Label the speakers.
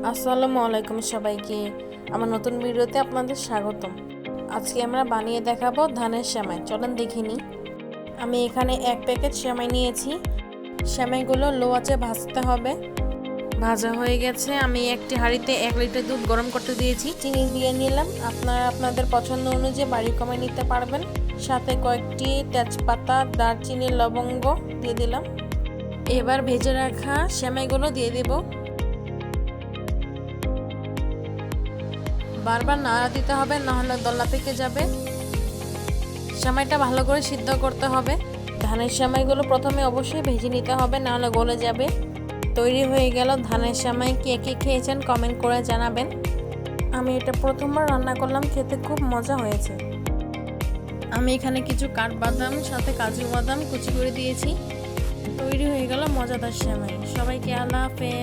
Speaker 1: আসসালামু আলাইকুম সবাইকে। আমার নতুন ভিডিওতে আপনাদের স্বাগতম। আজকে আমরা বানিয়ে দেখাবো ধানের সেমাই। চলেন দেখে নিই। আমি এখানে এক প্যাকেট সেমাই নিয়েছি। সেমাইগুলো লো আঁচে ভাজতে হবে। ভাজা হয়ে গেছে। আমি একটি হাঁড়িতে এক লিটার দুধ গরম করতে দিয়েছি। চিনি দিয়ে নিলাম। আপনারা আপনাদের পছন্দ অনুযায়ী বাড়ি কমে নিতে পারবেন। সাথে কয়েকটি তেজপাতা, দারচিনি, লবঙ্গ দিয়ে দিলাম। এবার ভেজে রাখা সেমাইগুলো দিয়ে দেবো। বারবার নাড়া দিতে হবে, নাহলে দলা পেকে যাবে। সেমাইটা ভালো করে সিদ্ধ করতে হবে। ধানের সেমাইগুলো প্রথমে অবশ্যই ভেজে নিতে হবে, নাহলে গলে যাবে। তৈরি হয়ে গেল ধানের সেমাই। কে কে খেয়েছেন কমেন্ট করে জানাবেন। আমি এটা প্রথমবার রান্না করলাম, খেতে খুব মজা হয়েছে। আমি এখানে কিছু কাঠবাদাম, সাথে কাজু বাদাম কুচি করে দিয়েছি। তৈরি হয়ে গেল মজাদার সেমাই। সবাইকে আল্লাহ হাফেজ।